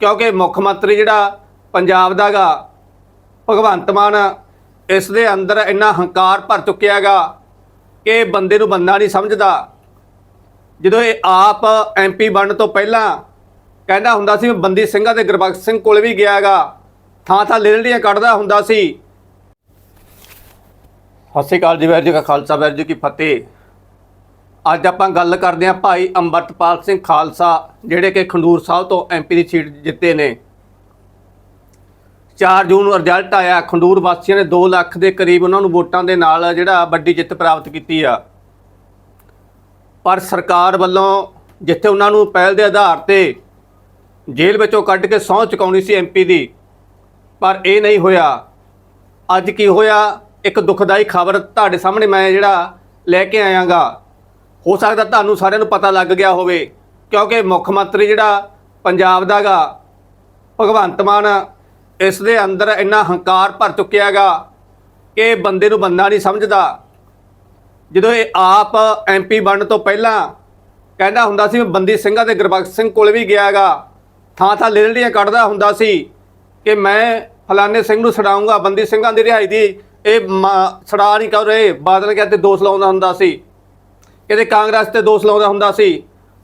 ਕਿਉਂਕਿ ਮੁੱਖ ਮੰਤਰੀ ਜਿਹੜਾ ਪੰਜਾਬ ਦਾਗਾ, ਭਗਵੰਤ ਮਾਨ, ਇਸ ਦੇ ਅੰਦਰ ਇੰਨਾ ਹੰਕਾਰ ਭਰ ਚੁੱਕਿਆ ਹੈਗਾ ਕਿ ਬੰਦੇ ਨੂੰ ਬੰਦਾ ਨਹੀਂ ਸਮਝਦਾ। ਜਦੋਂ ਇਹ ਆਪ ਐਮਪੀ ਬਣਨ ਤੋਂ ਪਹਿਲਾਂ ਕਹਿੰਦਾ ਹੁੰਦਾ ਸੀ ਮੈਂ ਬੰਦੀ ਸਿੰਘਾਂ ਦੇ ਗੁਰਬਖਸ਼ ਸਿੰਘ ਕੋਲ ਵੀ ਗਿਆ ਹੈਗਾ, ਥਾਂ ਥਾਂ ਲੇਲੜੀਆਂ ਕੱਢਦਾ ਹੁੰਦਾ ਸੀ। ਸਤਿ ਸ਼੍ਰੀ ਅਕਾਲ ਜੀ ਵੈਰ ਜੀ ਕਾ ਖਾਲਸਾ ਵੈਰ ਜੀ ਕੀ ਫਤਿਹ। ਅੱਜ ਆਪਾਂ ਗੱਲ ਕਰਦੇ ਹਾਂ ਭਾਈ ਅੰਮ੍ਰਿਤਪਾਲ ਸਿੰਘ ਖਾਲਸਾ, ਜਿਹੜੇ ਕਿ ਖੰਡੂਰ ਸਾਹਿਬ ਤੋਂ ਐਮਪੀ ਦੀ ਸੀਟ ਜਿੱਤੇ ਨੇ। 4 ਜੂਨ ਨੂੰ ਰਿਜ਼ਲਟ ਆਇਆ, ਖੰਡੂਰ ਵਾਸੀਆਂ ਨੇ 2 ਲੱਖ ਦੇ ਕਰੀਬ ਉਹਨਾਂ ਨੂੰ ਵੋਟਾਂ ਦੇ ਨਾਲ ਜਿਹੜਾ ਵੱਡੀ ਜਿੱਤ ਪ੍ਰਾਪਤ ਕੀਤੀ ਆ। ਪਰ ਸਰਕਾਰ ਵੱਲੋਂ ਜਿੱਥੇ ਉਹਨਾਂ ਨੂੰ ਪਹਿਲ ਦੇ ਆਧਾਰ ਤੇ ਜੇਲ੍ਹ ਵਿੱਚੋਂ ਕੱਢ ਕੇ ਸਹੁੰ ਚੁਕਾਉਣੀ ਸੀ ਐਮਪੀ ਦੀ, ਪਰ ਇਹ ਨਹੀਂ ਹੋਇਆ। ਅੱਜ ਕੀ ਹੋਇਆ? ਇੱਕ ਦੁਖਦਾਈ ਖਬਰ ਤੁਹਾਡੇ ਸਾਹਮਣੇ ਮੈਂ ਜਿਹੜਾ ਲੈ ਕੇ ਆਇਆਗਾ। ਹੋ ਸਕਦਾ ਤੁਹਾਨੂੰ ਸਾਰਿਆਂ ਨੂੰ ਪਤਾ ਲੱਗ ਗਿਆ ਹੋਵੇ, ਕਿਉਂਕਿ ਮੁੱਖ ਮੰਤਰੀ ਜਿਹੜਾ ਪੰਜਾਬ ਦਾਗਾ ਭਗਵੰਤ ਮਾਨ, ਇਸ ਦੇ ਅੰਦਰ ਇੰਨਾ ਹੰਕਾਰ ਭਰ ਚੁੱਕਿਆ ਹੈਗਾ ਕਿ ਬੰਦੇ ਨੂੰ ਬੰਦਾ ਨਹੀਂ ਸਮਝਦਾ। ਜਦੋਂ ਇਹ ਆਪ ਐਮਪੀ ਬਣਨ ਤੋਂ ਪਹਿਲਾਂ ਕਹਿੰਦਾ ਹੁੰਦਾ ਸੀ ਮੈਂ ਬੰਦੀ ਸਿੰਘਾਂ ਦੇ ਗੁਰਬਖਸ਼ ਸਿੰਘ ਕੋਲ ਵੀ ਗਿਆ ਹੈਗਾ, ਥਾਂ ਥਾਂ ਲੇਲੜੀਆਂ ਕੱਢਦਾ ਹੁੰਦਾ ਸੀ ਕਿ ਮੈਂ ਫਲਾਣੇ ਸਿੰਘ ਨੂੰ ਛਡਾਊਂਗਾ, ਬੰਦੀ ਸਿੰਘਾਂ ਦੀ ਰਿਹਾਈ ਦੀ, ਇਹ ਮ- ਛਡਾ ਨਹੀਂ ਕਰ ਰਹੇ, ਬਾਦਲ ਕਹਿੰਦੇ ਦੋਸ਼ ਲਾਉਂਦਾ ਹੁੰਦਾ ਸੀ। ਇਹਦੇ ਕਾਂਗਰਸ ਤੇ ਦੋਸ਼ ਲਾਉਂਦਾ ਹੁੰਦਾ ਸੀ।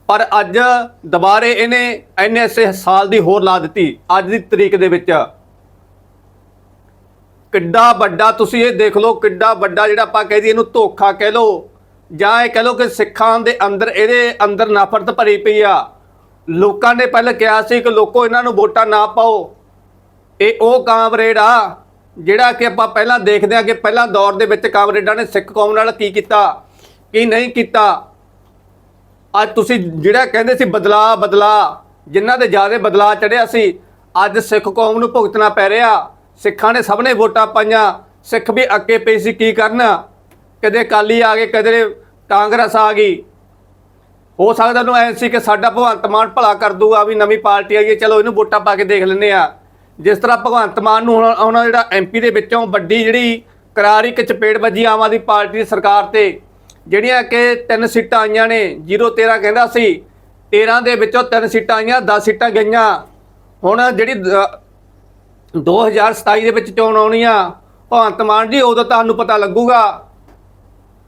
ਪਰ ਅੱਜ ਦੁਬਾਰੇ ਇਹਨੇ ਐਨਐਸਏ ਸਾਲ ਦੀ ਹੋਰ ਲਾ ਦਿੱਤੀ, ਅੱਜ ਦੀ ਤਰੀਕ ਦੇ ਵਿੱਚ। ਕਿੱਡਾ ਵੱਡਾ ਤੁਸੀਂ ਇਹ ਦੇਖ ਲਓ, ਕਿੱਡਾ ਵੱਡਾ ਜਿਹੜਾ ਆਪਾਂ ਕਹਿ ਦਈਏ ਇਹਨੂੰ ਧੋਖਾ ਕਹਿ ਲਓ, ਜਾਂ ਇਹ ਕਹਿ ਲਓ ਕਿ ਸਿੱਖਾਂ ਦੇ ਅੰਦਰ, ਇਹਦੇ ਅੰਦਰ ਨਫ਼ਰਤ ਭਰੀ ਪਈ ਆ। ਲੋਕਾਂ ਨੇ ਪਹਿਲਾਂ ਕਿਹਾ ਸੀ ਕਿ ਲੋਕੋ ਇਹਨਾਂ ਨੂੰ ਵੋਟਾਂ ਨਾ ਪਾਓ। ਇਹ ਉਹ ਕਾਮਰੇਡ ਆ, ਜਿਹੜਾ ਕਿ ਆਪਾਂ ਪਹਿਲਾਂ ਦੇਖਦੇ ਆ ਕਿ ਪਹਿਲਾਂ ਦੌਰ ਦੇ ਵਿੱਚ ਕਾਮਰੇਡਾਂ ਨੇ ਸਿੱਖ ਕੌਮ ਨਾਲ ਕੀ ਕੀਤਾ। ਕੀ ਨਹੀਂ ਕੀਤਾ? ਅੱਜ ਤੁਸੀਂ ਜਿਹੜਾ ਕਹਿੰਦੇ ਸੀ ਬਦਲਾ ਬਦਲਾ, ਜਿਨ੍ਹਾਂ ਦੇ ਜ਼ਿਆਦਾ ਬਦਲਾ ਚੜਿਆ ਸੀ, ਅੱਜ ਸਿੱਖ ਕੌਮ ਨੂੰ ਭੁਗਤਣਾ ਪੈ ਰਿਹਾ। ਸਿੱਖਾਂ ਨੇ ਸਭ ਨੇ ਵੋਟਾਂ ਪਾਈਆਂ। ਸਿੱਖ ਵੀ ਅੱਕੇ ਪਈ ਸੀ, ਕੀ ਕਰਨ? ਕਦੇ ਅਕਾਲੀ ਆ ਗਏ, ਕਦੇ ਕਾਂਗਰਸ ਆ ਗਈ। ਹੋ ਸਕਦਾ ਨੂੰ ਐਂ ਸੀ ਕਿ ਸਾਡਾ ਭਗਵੰਤ ਮਾਨ ਭਲਾ ਕਰ ਦੂਗਾ ਵੀ ਨਵੀਂ ਪਾਰਟੀ ਆਈ ਹੈ, ਚਲੋ ਇਹਨੂੰ ਵੋਟਾਂ ਪਾ ਕੇ ਦੇਖ ਲੈਂਦੇ ਆ। ਜਿਸ ਤਰ੍ਹਾਂ ਭਗਵੰਤ ਮਾਨ ਨੂੰ ਹੁਣ ਉਹਨਾਂ ਜਿਹੜਾ ਐਮਪੀ ਦੇ ਵਿੱਚੋਂ ਵੱਡੀ ਜਿਹੜੀ ਕਰਾਰੀ ਇੱਕ ਚਪੇੜ ਵੱਜੀ ਆਮ ਆਦਮੀ ਪਾਰਟੀ ਦੀ ਸਰਕਾਰ ਤੇ ਜਿਹੜੀਆਂ ਕਿ ਤਿੰਨ ਸੀਟਾਂ ਆਈਆਂ ਨੇ 013 ਕਹਿੰਦਾ ਸੀ 13 ਦੇ ਵਿੱਚੋਂ ਤਿੰਨ ਸੀਟਾਂ ਆਈਆਂ 10 ਸੀਟਾਂ ਗਈਆਂ। ਹੁਣ ਜਿਹੜੀ ਦ- 2027 ਦੇ ਵਿੱਚ ਚੋਣ ਆਉਣੀ ਆ ਭਗਵੰਤ ਮਾਨ ਜੀ, ਉਦੋਂ ਤੁਹਾਨੂੰ ਪਤਾ ਲੱਗੂਗਾ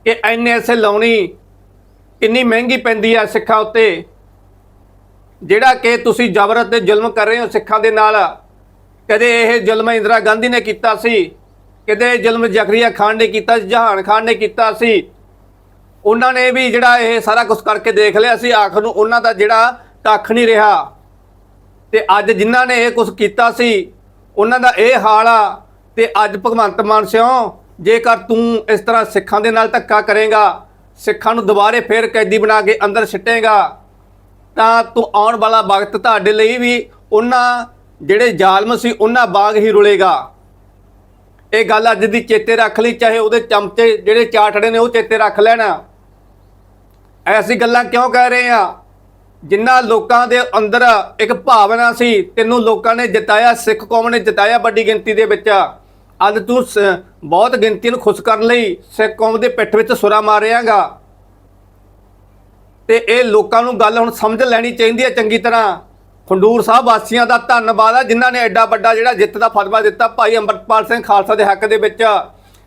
ਕਿ ਐਨਐਸਏ ਲਾਉਣੀ ਕਿੰਨੀ ਮਹਿੰਗੀ ਪੈਂਦੀ ਆ ਸਿੱਖਾਂ ਉੱਤੇ। ਜਿਹੜਾ ਕਿ ਤੁਸੀਂ ਜ਼ਬਰ ਅਤੇ ਜ਼ੁਲਮ ਕਰ ਰਹੇ ਹੋ ਸਿੱਖਾਂ ਦੇ ਨਾਲ। ਕਦੇ ਇਹ ਜ਼ੁਲਮ ਇੰਦਰਾ ਗਾਂਧੀ ਨੇ ਕੀਤਾ ਸੀ, ਕਦੇ ਇਹ ਜ਼ੁਲਮ ਜ਼ਕਰੀਆ ਖਾਨ ਨੇ ਕੀਤਾ ਸੀ, ਜਹਾਨ ਖਾਨ ਨੇ ਕੀਤਾ ਸੀ। ਉਹਨਾਂ ਨੇ ਵੀ ਜਿਹੜਾ ਇਹ ਸਾਰਾ ਕੁਝ ਕਰਕੇ ਦੇਖ ਲਿਆ ਸੀ, ਆਖਰ ਨੂੰ ਉਹਨਾਂ ਦਾ ਜਿਹੜਾ ਕੱਖ ਨਹੀਂ ਰਿਹਾ। ਤੇ ਅੱਜ ਜਿਨ੍ਹਾਂ ਨੇ ਇਹ ਕੁਝ ਕੀਤਾ ਸੀ, ਉਹਨਾਂ ਦਾ ਇਹ ਹਾਲ ਆ, ਤੇ ਅੱਜ ਭਗਵੰਤ ਮਾਨ ਸਿਓ, ਜੇਕਰ ਤੂੰ ਇਸ ਤਰ੍ਹਾਂ ਸਿੱਖਾਂ ਦੇ ਨਾਲ ਧੱਕਾ ਕਰੇਗਾ, ਸਿੱਖਾਂ ਨੂੰ ਦੁਬਾਰੇ ਫੇਰ ਕੈਦੀ ਬਣਾ ਕੇ ਅੰਦਰ ਸਿੱਟੇਗਾ, ਤਾਂ ਤੂੰ ਆਉਣ ਵਾਲਾ ਵਕਤ ਤੁਹਾਡੇ ਲਈ ਵੀ ਉਹਨਾਂ ਜਿਹੜੇ ਜ਼ਾਲਮ ਸੀ, ਉਹਨਾਂ ਬਾਗ ਹੀ ਰੁਲੇਗਾ। ਇਹ ਗੱਲ ਅੱਜ ਦੀ ਚੇਤੇ ਰੱਖ ਲਈ, ਚਾਹੇ ਉਹਦੇ ਚਮਚੇ ਜਿਹੜੇ ਚਾਟੜੇ ਨੇ, ਉਹ ਚੇਤੇ ਰੱਖ ਲੈਣਾ। ਐਸੀ ਗੱਲਾਂ ਕਿਉਂ ਕਹਿ ਰਹੇ ਆ? ਜਿੰਨਾ ਲੋਕਾਂ ਦੇ ਅੰਦਰ ਇੱਕ ਭਾਵਨਾ ਸੀ, ਤੈਨੂੰ ਲੋਕਾਂ ਨੇ ਜਿਤਾਇਆ, ਸਿੱਖ ਕੌਮ ਨੇ ਜਿਤਾਇਆ ਵੱਡੀ ਗਿਣਤੀ ਦੇ ਵਿੱਚ। ਅੱਜ ਤੂੰ ਸ- ਬਹੁਤ ਗਿਣਤੀ ਨੂੰ ਖੁਸ਼ ਕਰਨ ਲਈ ਸਿੱਖ ਕੌਮ ਦੇ ਪਿੱਠ ਵਿੱਚ ਸੁਰਾ ਮਾਰ ਮਾਰਿਆਗਾ ਤੇ ਇਹ ਲੋਕਾਂ ਨੂੰ ਗੱਲ ਹੁਣ ਸਮਝ ਲੈਣੀ ਚਾਹੀਦੀ ਹੈ ਚੰਗੀ ਤਰ੍ਹਾਂ। ਖੰਡੂਰ ਸਾਹਿਬ ਵਾਸੀਆਂ ਦਾ ਧੰਨਵਾਦ ਆ ਜਿਨ੍ਹਾਂ ਨੇ ਐਡਾ ਵੱਡਾ ਜਿਹੜਾ ਜਿੱਤ ਦਾ ਫਤਵਾ ਦਿੱਤਾ ਭਾਈ ਅੰਮ੍ਰਿਤਪਾਲ ਸਿੰਘ ਖਾਲਸਾ ਦੇ ਹੱਕ ਦੇ ਵਿੱਚ।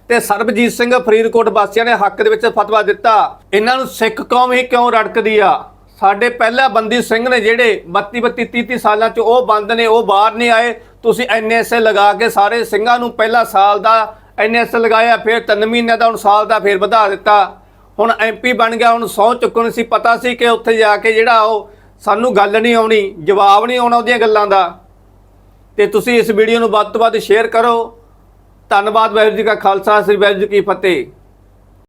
ਤੇ ਸਰਬਜੀਤ ਸਿੰਘ ਫਰੀਦਕੋਟ ਵਾਸੀਆਂ ਨੇ ਹੱਕ ਦੇ ਵਿੱਚ ਫਤਵਾ ਦਿੱਤਾ। ਇਹਨਾਂ ਨੂੰ ਸਿੱਖ ਕੌਮ ਹੀ ਕਿਉਂ ਰੜਕਦੀ ਆ? ਸਾਡੇ ਪਹਿਲਾ ਬੰਦੀ ਸਿੰਘ ਨੇ ਜਿਹੜੇ 32 32 30 30 ਸਾਲਾਂ ਚ ਉਹ ਬੰਦ ਨੇ, ਉਹ ਬਾਹਰ ਨਹੀਂ ਆਏ। ਤੁਸੀਂ ਐਨਐਸਏ ਲਗਾ ਕੇ ਸਾਰੇ ਸਿੰਘਾਂ ਨੂੰ ਪਹਿਲਾ ਸਾਲ ਦਾ ਐਨਐਸਏ ਲਗਾਇਆ, ਫਿਰ 3 ਮਹੀਨਿਆਂ ਦਾ, ਹੁਣ ਸਾਲ ਦਾ ਫਿਰ ਵਧਾ ਦਿੱਤਾ। ਹੁਣ ਐਮਪੀ ਬਣ ਗਿਆ, ਹੁਣ ਸਹੁੰ ਚੁੱਕਣ ਸੀ ਪਤਾ ਸੀ ਕਿ ਉੱਥੇ ਜਾ ਕੇ ਜਿਹੜਾ ਉਹ ਸਾਨੂੰ ਗੱਲ ਨਹੀਂ ਆਉਣੀ, ਜਵਾਬ ਨਹੀਂ ਆਉਣਾ ਉਹਦੀਆਂ ਗੱਲਾਂ ਦਾ। ਤੇ ਤੁਸੀਂ ਇਸ ਵੀਡੀਓ ਨੂੰ ਵੱਧ ਤੋਂ ਵੱਧ ਸ਼ੇਅਰ ਕਰੋ। ਧੰਨਵਾਦ ਵਾਹਿਗੁਰੂ ਜੀ ਕਾ ਖਾਲਸਾ ਸ੍ਰੀ ਵਾਹਿਗੁਰੂ ਜੀ ਕੀ ਫਤਿਹ।